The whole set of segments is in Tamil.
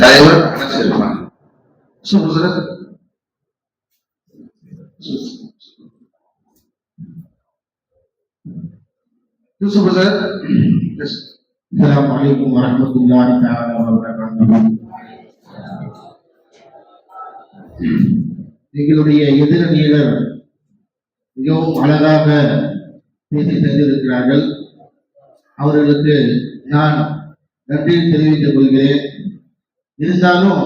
தலைவர் அனஸ் இருப்பாங்க super sir super sir yes السلام عليكم ورحمة الله تعالى وبركاته எங்களுடைய எதிரணியினர் மிகவும் அழகாக பேசி தந்திருக்கிறார்கள் அவர்களுக்கு நான் நன்றி தெரிவித்துக் கொள்கிறேன் இருந்தாலும்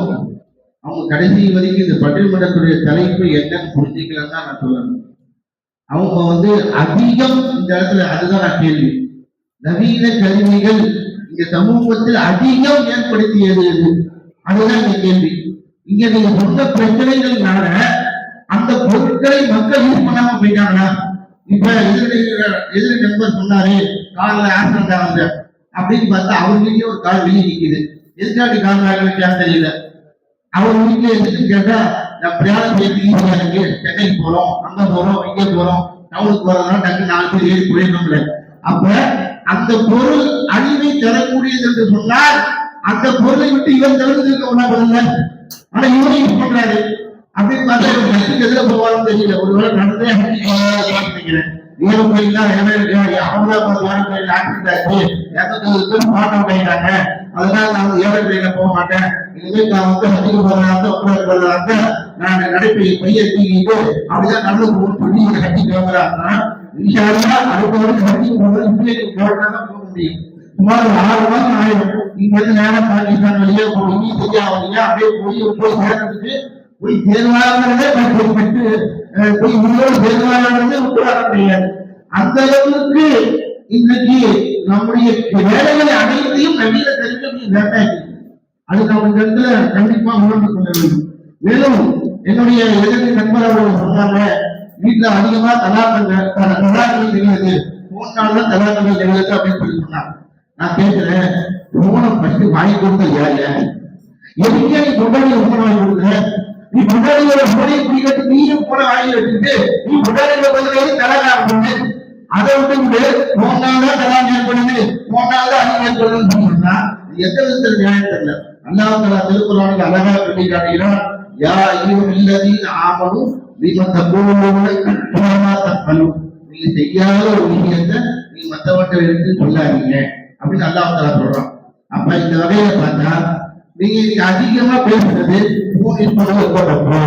அவங்க கடைசி வரைக்கும் இந்த பட்டிமன்றத்துடைய தலைப்பு என்னன்னு புரிஞ்சுக்கலன்னு தான் நான் சொல்லணும். அவங்க வந்து அதிகம் இந்த இடத்துல அதுதான் நான் கேள்வி. நவீன கருவிகள் இந்த சமூகத்தில் அதிகம் ஏற்படுத்தியது அதுதான் இந்த கேள்வி. இங்க நீங்க சொன்ன பிரச்சனைகள்னால அந்த பொருட்களை மக்கள் யூஸ் பண்ணாம போயிட்டாங்களா? இப்ப எதிரி எதிரி நண்பர் சொன்னாரு கார்ல ஆக்சிடென்ட் ஆகுது அப்படின்னு பார்த்தா அவங்களுக்கே ஒரு கால் வெளியே நிற்குது எதுக்காக கார் தெரியல அவர் வீட்டுல எதுக்கு கேட்டா நான் பிரயாணம் பண்ணிட்டு ஈஸியா இருக்கு சென்னைக்கு போறோம். அங்க போறோம். இங்க போறோம். டவுனுக்கு போறதுனால டக்கு நாலு பேர் ஏறி போயிடணும்ல அப்ப அந்த பொருள் அழிவை தரக்கூடியது என்று சொன்னால் அந்த பொருளை விட்டு இவன் தவிர்த்து இருக்க ஒண்ணாபதில்ல ஆனா இவரும் யூஸ் பண்றாரு. அப்படின்னு பார்த்தா இவன் ஹஜ்ஜுக்கு எதுல போவாலும் தெரியல. ஒருவேளை நடந்தே நினைக்கிறேன் ஏழு கோயில்லாம் அகமதாபாத் ஏழு கோயில் ஆக்சிடென்ட் ஆச்சு இரநூத்தி பேர் மாற்றம் பண்ணிட்டாங்க அதனால நான் வந்து போக மாட்டேன். இனிமேல் நான் வந்து ஹஜ்ஜுக்கு போறதா உட்கார போறதா நான் நடைப்பை பைய தூங்கிட்டு அப்படிதான் நல்ல ஒரு சொல்லி ஒரு ஹஜ்ஜுக்கு வாங்குறாங்கன்னா இன்ஷால்லா அடுத்த வருஷம் ஹஜ்ஜுக்கு போகிறது இப்படியே போறதா போக முடியும். சுமார் ஒரு ஆறு மாதம் ஆயிடும். இங்க இருந்து நேரம் பாகிஸ்தான் வழியா போய் இனி சரியா வழியா அப்படியே போய் போய் சேர்ந்துட்டு போய் தேர்வாளர்களே போய் பெற்று போய் உங்களோட தேர்வாளர்களே உட்கார முடியாது. அந்த அளவுக்கு இன்னைக்கு நம்முடைய வேலைகளை அனைத்தையும் நவீன கருவிகள் வேண்டாக்கி அது நம்ம இந்த இடத்துல கண்டிப்பா உணர்ந்து கொள்ள வேண்டும். மேலும் என்னுடைய எதிர்ப்பு நண்பர் அவர்கள் சொன்னாங்க வீட்டுல அதிகமா தலாக்கள் தலாக்கள் நிகழ்து போனால தலாக்கள் நிகழ்து அப்படின்னு சொல்லி சொன்னாங்க. நான் கேட்கிறேன் போனை பற்றி வாங்கி கொடுத்தது யார்? எதுக்கே நீ கொண்டாடி போன வாங்கி கொடுக்குற? நீ கொண்டாடியோட முறையை பிடிக்கிறது நீயும் போன வாங்கி வச்சுட்டு நீ கொண்டாடியோட பதிலாக அதை விட்டு விட்டு போனால தலாக் ஏற்படுது போனால அதிகம் ஏற்படுதுன்னு சொன்னா எந்த விதத்தில் நியாயம் தெரியல. அல்லாஹ் தலா திருக்குறானுக்கு அழகா சொல்லி காட்டுகிறான் யா ஐயும் இல்லதீன் ஆமனும் நீங்க தப்போமா தப்பலும் நீங்க செய்யாத ஒரு விஷயத்தை நீ மத்தவற்றை எடுத்து சொல்லாதீங்க. அப்படின்னு அல்லாஹ் தலா சொல்றான். அப்ப இந்த வகையில பார்த்தா நீங்க இன்னைக்கு அதிகமா பேசுறது போன் யூஸ் பண்ணது ரொம்ப தப்பு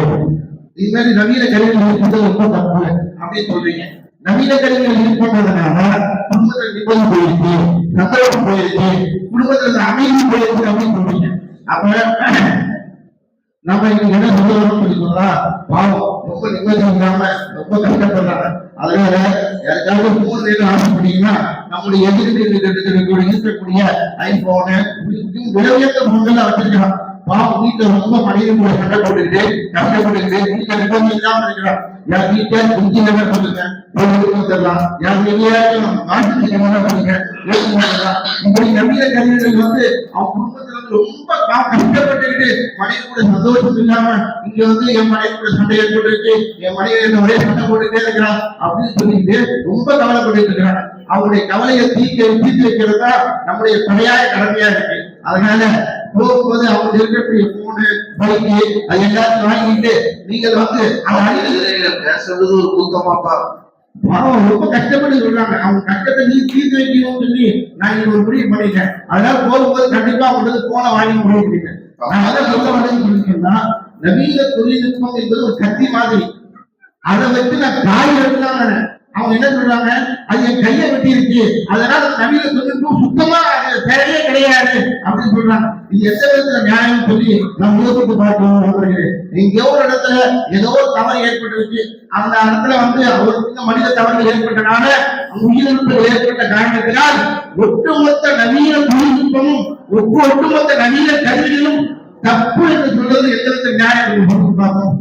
இது மாதிரி நவீன கருவிகள் யூஸ் பண்றது ரொம்ப தப்பு அப்படின்னு சொல்றீங்க. நவீன கருவிகள் யூஸ் குடும்பத்தில் நிம்மதி போயிடுச்சு சந்தோஷம் குடும்பத்துல அமைதி போயிருக்கு அப்படின்னு சொல்றீங்க அப்ப நம்ம இன்னைக்கு என்ன சொல்ல சொல்லி சொன்னா பாவம் ரொம்ப நிம்மதி இல்லாம ரொம்ப கஷ்டப்படுறாங்க அதனால யாருக்காவது போன் வேணும் ஆசைப்பட்டீங்கன்னா நம்முடைய எதிர்ப்பு இருக்கக்கூடிய ஐபோனு விலையுயர்ந்த போன்கள் வச்சிருக்கலாம் பாவம் வீட்டுல ரொம்ப மனிதன் கூட சண்டை போட்டுக்கிட்டு கஷ்டப்பட்டுக்கிட்டு வீட்டுல நிம்மதி இல்லாம இருக்கிறான் என் வீட்டுல குஞ்சு வேணா சொல்லுங்க தரலாம் யார் வெளியாச்சும் மாட்டு வேணா சொல்லுங்க இப்படி நவீன கல்விகள் வந்து அவன் குடும்பத்துல வந்து ரொம்ப கா- கஷ்டப்பட்டுக்கிட்டு மனைவி கூட சந்தோஷம் இல்லாம இங்க வந்து என் மனைவி கூட சண்டை ஏற்பட்டு என் மனைவி என்ன ஒரே சண்டை போட்டுட்டே இருக்கிறான் அப்படின்னு சொல்லிட்டு ரொம்ப கவலைப்பட்டு இருக்கிறாங்க. அவங்களுடைய கவலையை தீர்க்க தீர்த்து வைக்கிறது நம்முடைய தலையாய கடமையா இருக்கு. அதனால போகும்போது அவங்க இருக்கக்கூடிய போனு பைக்கு அது எல்லாத்தையும் வாங்கிட்டு நீங்கள் வந்து அவங்க அணியில் பேசுறது ஒரு கூத்தமாப்பா பாவம் ரொம்ப கஷ்டப்பட்டு சொல்றாங்க. அவங்க கஷ்டத்தை நீ தீர்த்து வைக்கணும்னு சொல்லி நான் இங்க ஒரு முடிவு பண்ணிட்டேன். அதனால போகும்போது கண்டிப்பா அவங்களுக்கு போன வாங்கி முடிவு பண்ணிட்டேன். நான் அதை சொல்ல வரேன்னு சொல்லிட்டேன்னா நவீன தொழில்நுட்பம் என்பது ஒரு கத்தி மாதிரி. அதை வச்சு நான் காய் எடுக்கலாம் அவங்க என்ன சொல்றாங்க? அது என் கையை வெட்டி இருக்கு அதனால நவீன தொழில்நுட்பம் சுத்தமா தேவையே கிடையாது அப்படின்னு சொல்றாங்க. இது எந்த விதத்துல நியாயம் சொல்லி நான் யோசித்து பார்க்கணும் எங்கேயோ ஒரு இடத்துல ஏதோ ஒரு தவறு ஏற்பட்டிருக்கு. அந்த இடத்துல வந்து அவருக்கு மனித தவறு ஏற்பட்டனால உயிரிழப்பு ஏற்பட்ட காரணத்தினால் ஒட்டுமொத்த நவீன தொழில்நுட்பமும் ஒட்டுமொத்த நவீன கருவிகளும் தப்பு என்று சொல்றது எந்த விதத்துல நியாயம் என்று பார்ப்போம்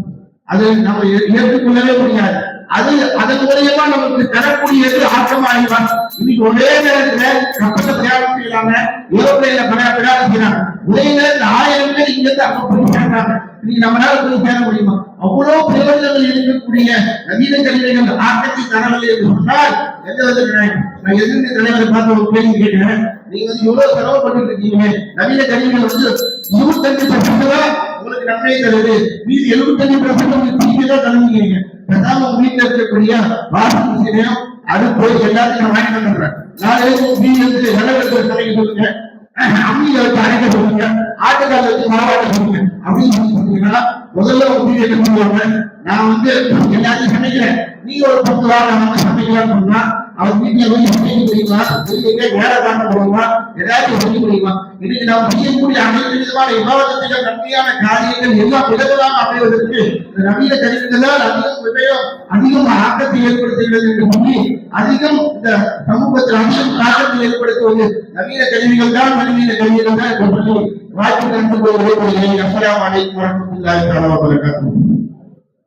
அது நம்ம ஏற்றுக்கொள்ளவே முடியாது. அது அதன் மூலியமா நமக்கு தரக்கூடியது ஆக்கமாகிவான் இன்னைக்கு ஒரே நேரத்துல கப்பல பிரயாணம் செய்யலாங்க ஏரோப்ளைன்ல பிரயாணம் செய்யறாங்க. ஒரே நேரத்துல ஆயிரம் பேர் இங்க இருந்து அங்க போய் சேர்றாங்க. இன்னைக்கு நம்மளால போய் சேர முடியுமா? அவ்வளவு பிரயோஜனங்கள் இருக்கக்கூடிய நவீன கல்விகள் ஆக்கத்தை தரவில்லை என்று சொன்னால் எந்த விதத்தில் நான் எதிர்த்து தலைவரை பார்த்து ஒரு கேள்வி கேட்டேன். நீங்க வந்து இவ்வளவு செலவு பண்ணிட்டு இருக்கீங்க. நவீன கல்விகள் வந்து இருபத்தஞ்சு பர்சன்ட் தான் உங்களுக்கு நன்மை தருது. மீது எழுபத்தஞ்சு பர்சன்ட் உங்களுக்கு தீங்கு தான் தருவீங்க பேசாம உங்க வீட்டுல இருக்கக்கூடிய வாஷிங் மிஷினையும் அடுப்பு எல்லாத்தையும் நான் வாங்கி வந்துடுறேன். நாளே மீதி வந்து விளக்கத்தை சமைக்க சொல்லுங்க அம்மியில வச்சு அரைக்க சொல்லுங்க. ஆட்டுக்கால வச்சு மாவாட்ட சொல்லுங்க. அப்படின்னு சொல்லி சொன்னீங்கன்னா முதல்ல உங்க வீடு என்ன பண்ணுவாங்க? நான் வந்து எல்லாத்தையும் சமைக்கிறேன். நீங்க ஒரு பத்து வாரம் நான் வந்து சமைக்கலாம்னு சொன்னா அவர் வீட்டுல போய் சமைக்க முடியுமா வெளியே வேலை காரணம் முடியுமா ஏதாச்சும் செய்ய முடியுமா இன்னைக்கு நாம் செய்யக்கூடிய அனைத்து விதமான விவாதத்தில நன்மையான காரியங்கள் எல்லாம் விதவிதமாக அமைவதற்கு நவீன கருவிகளால் அதிகம் உபயோகம் அதிகம் ஆக்கத்தை ஏற்படுத்துகிறது என்று சொல்லி அதிகம் இந்த சமூகத்தில் அதிகம் தாக்கத்தை ஏற்படுத்துவது நவீன கருவிகள் தான் நவீன கருவிகள் தான் என்று சொல்லி வாய்ப்பு கண்டு போய் விடைபெறுகிறேன் அஸ்லாம் வலைக்கம் வரமத்துல்லாஹி தஆலா வபரகாத்துஹு.